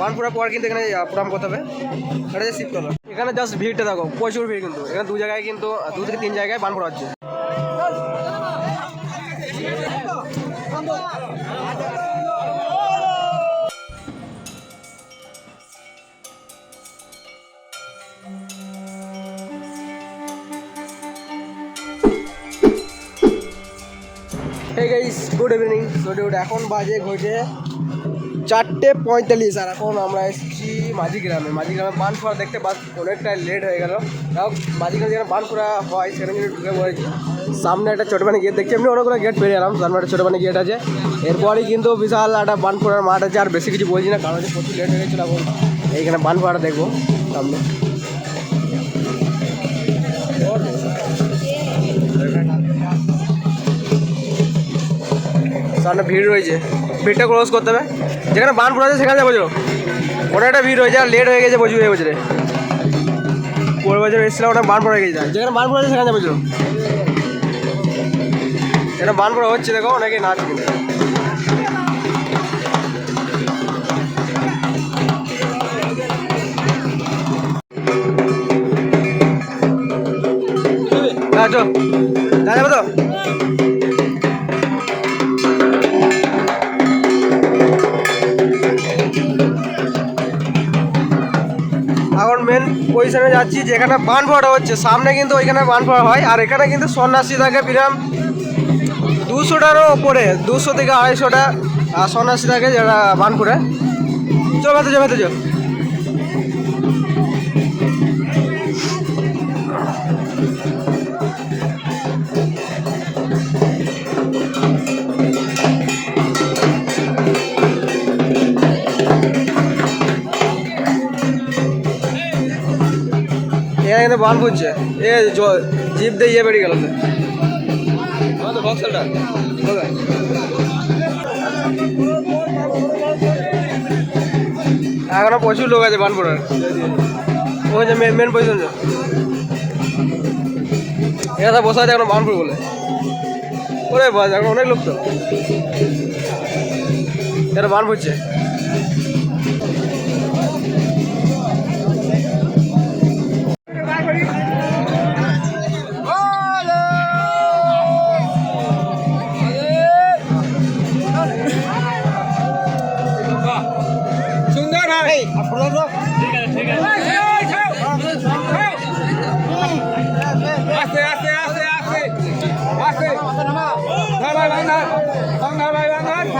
বানপুরা পর কিন্তু এখানে প্রোগ্রাম করতে হবে। এটা যে শিবতলা এখানে জাস্ট ভিড়টা দেখো, প্রচুর ভিড় কিন্তু। এখানে দু জায়গায় কিন্তু দু থেকে তিন জায়গায় বানপুরা হচ্ছে hey guys good evening good good এখন বাজে ঘটে চারটে পঁয়তাল্লিশ আর এখন আমরা এসেছি মাঝি গ্রামে মাঝি গ্রামে বানপুরা দেখতে বাস অনেকটা লেট হয়ে গেল। তাও মাঝি যেখানে বানপুরা হয়, সেখানে কিন্তু ঢুকে পড়েছি। সামনে একটা ছোটোখানি গেট দেখছি। এমনি অনেকগুলো গেট পেরিয়ে এলাম, সামনে একটা ছোটোখানি গেট আছে। এরপরই কিন্তু বিশাল একটা বানপুরার মাঠ আছে, আর বেশি কিছু বলছি না, কারণ হচ্ছে প্রচুর লেট হয়ে গেছিল এখন। এইখানে বানপুরাটা দেখব, সামনে। সামনে ভিড় রয়েছে। ভিড়টা ক্লোজ করতে হবে। যেখানে বানপুর আছে সেখানে যাব ওটা একটা ভিড় হয়েছে, আর লেট হয়ে গেছে প্রচুর হয়ে গেছে রে পরের বছর এসেছিলাম, ওটা বানপুর হয়ে গেছে যেখানে বানপুর আছে সেখানে যাব এটা বানপুর হচ্ছে, দেখো, অনেকে নাচ কিন্তু হ্যাঁ চল। যাবে তো? পজিশনে যাচ্ছি, যেখানে বান পড়া হচ্ছে। সামনে কিন্তু ওইখানে বান পড়া হয়। আর এখানে কিন্তু সন্ন্যাসী থাকে বিরাম দুশোটারও ওপরে, দুশো থেকে আড়াইশোটা আর সন্ন্যাসী থাকে যারা বানপুরে চল ভেতর চল ভেতর, চল। এখানে কিন্তু বান ফুটছে এ জিপ দিয়ে ইয়ে বেরিয়ে গেল তো। বক্সেলটা এখনও প্রচুর লোক আছে বানপুরের। ওই যে মেন পজিশন এখানে বসে আছে এখন বানপুর বলে। ওরে বাস এখন অনেক লোক তো। এটা বান ফুটছে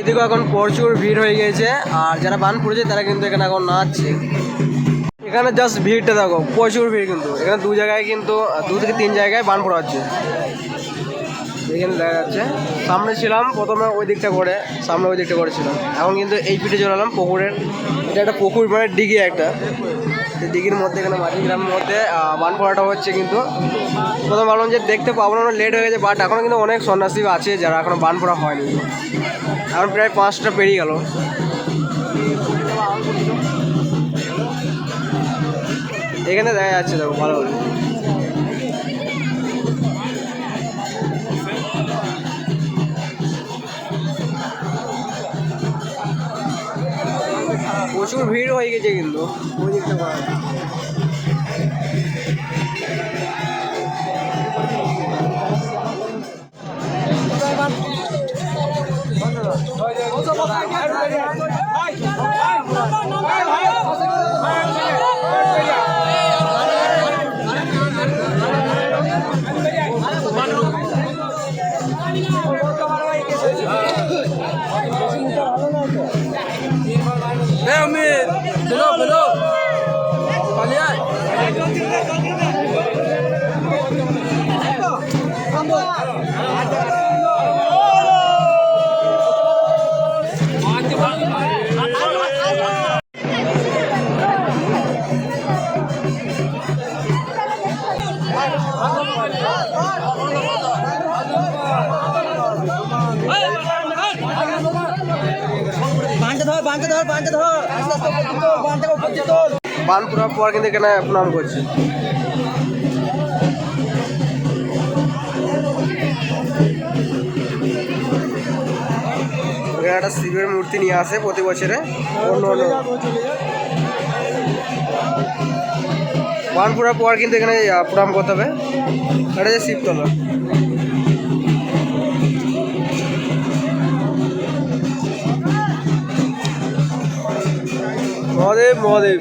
এদিকে এখন প্রচুর ভিড় হয়ে গেছে আর যারা বান পড়েছে তারা কিন্তু এখানে এখন নাচছে। এখানে জাস্ট ভিড়টা দেখো, প্রচুর ভিড় কিন্তু। এখানে দু জায়গায় কিন্তু, দু থেকে তিন জায়গায় বান পড়া হচ্ছে। এখানে দেখা যাচ্ছে, সামনে ছিলাম, প্রথমে ওই দিকটা করে, সামনে ওই দিকটা করেছিলাম। এখন কিন্তু এই পিঠে চলে এলাম পুকুরের, এটা একটা পুকুর মানে ডিগি একটা। ডিগির মধ্যে এখানে মাঝি গ্রামের মধ্যে মান পড়াটা হচ্ছে কিন্তু। প্রথম ভাবলাম যে দেখতে পাবো না লেট হয়ে গেছে বাট এখন কিন্তু অনেক সন্ন্যাসী আছে যারা এখনও বান পড়া হয়নি। এখন প্রায় পাঁচটা পেরিয়ে গেল। এখানে দেখা যাচ্ছে, দেখো, ভালো প্রচুর ভিড় হয়ে গেছে কিন্তু। ওই দিকটা করা। বানপুরা পর কিন্তু এখানে প্রণাম করছি। একটা শিবের মূর্তি নিয়ে আসে প্রতি বছরে। অন্য অন্য বানপুরা পর কিন্তু এখানে প্রণাম করতে হবে। এটা যে শিবতলা। মহাদেব মহাদেব।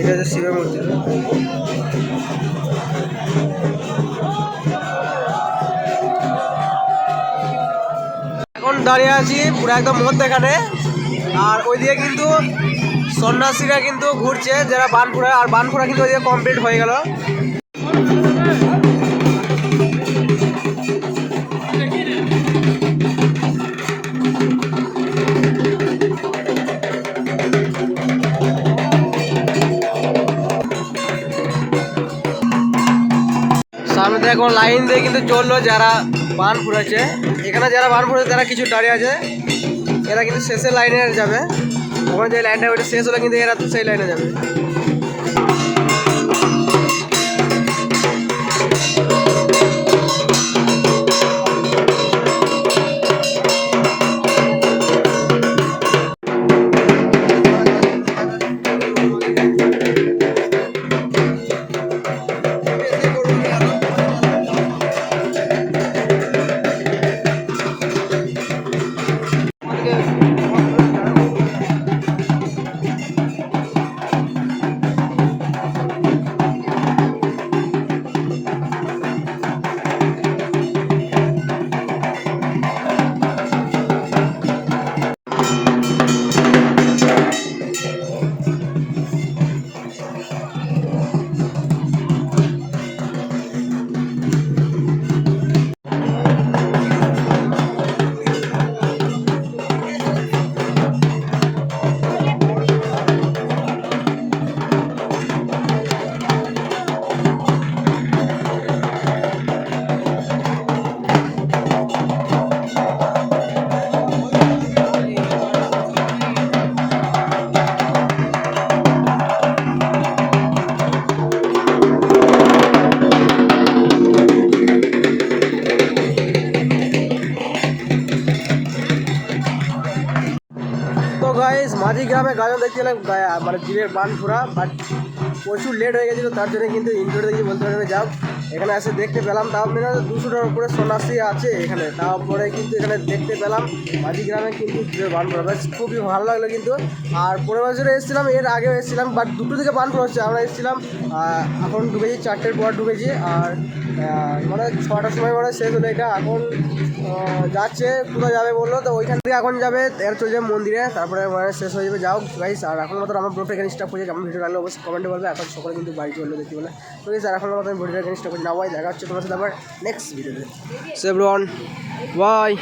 এটা শিবের মূর্তি। দাঁড়িয়ে আছি, পুরো একদম মধ্যেখানে আর ওইদিকে কিন্তু সন্ন্যাসীরা কিন্তু ঘুরছে, যারা বানপুরা আর বানপুরা কিন্তু ওইদিকে কমপ্লিট হয়ে গেল। সামনে এখন লাইন দিয়ে কিন্তু চলল যারা বান ফুরেছে এখানে যারা বান ফুরেছে তারা কিছু দাঁড়িয়ে আছে। এরা কিন্তু শেষের লাইনে যাবে। ওখানে যে লাইনটা ওইটা শেষ হলে কিন্তু এরা তো সেই লাইনে যাবে। মাঝি গ্রামে গাজন গা- মানে জিরের বান ফুরা বাট প্রচুর লেট হয়ে গেছিল, তার জন্য কিন্তু ইন্টারভিউ দেখি বলতে পারবে যাও, এখানে এসে দেখতে পেলাম, তাও দুশো দুশোটার উপরে সন্ন্যাসী আছে এখানে তারপরে কিন্তু এখানে দেখতে পেলাম মাঝি গ্রামে কিন্তু বান ফুরা বেশ খুবই ভালো লাগল কিন্তু। আর পরের বছরে এসেছিলাম, এর আগেও এসেছিলাম বাট দুটো থেকে বান ফুরা হচ্ছে, আমরা এসেছিলাম এখন ঢুকেছি, চারটের পর ঢুকেছি, আর মানে ছটার সময় মানে শেষ হলো এটা। এখন যাচ্ছে কোথাও যাবে বলল? তো ওইখান থেকে এখন যাবে এর চলে যাবে মন্দিরে, তারপরে মানে শেষ হয়ে যাবে, যাও গাইস আর এখন মতো আমার ব্লগটা এখানে স্টপ করছে কেমন ভিডিও লাগল অবশ্যই কমেন্টে বলবে। এখন সকলে কিন্তু বাড়ি চলল দেখতে বলে তো স্যার এখন মতো ভোটের এখানে স্টপ হয়ে ভাই, দেখা হচ্ছে তোমার সাথে আবার নেক্সট ভিডিওতে বাই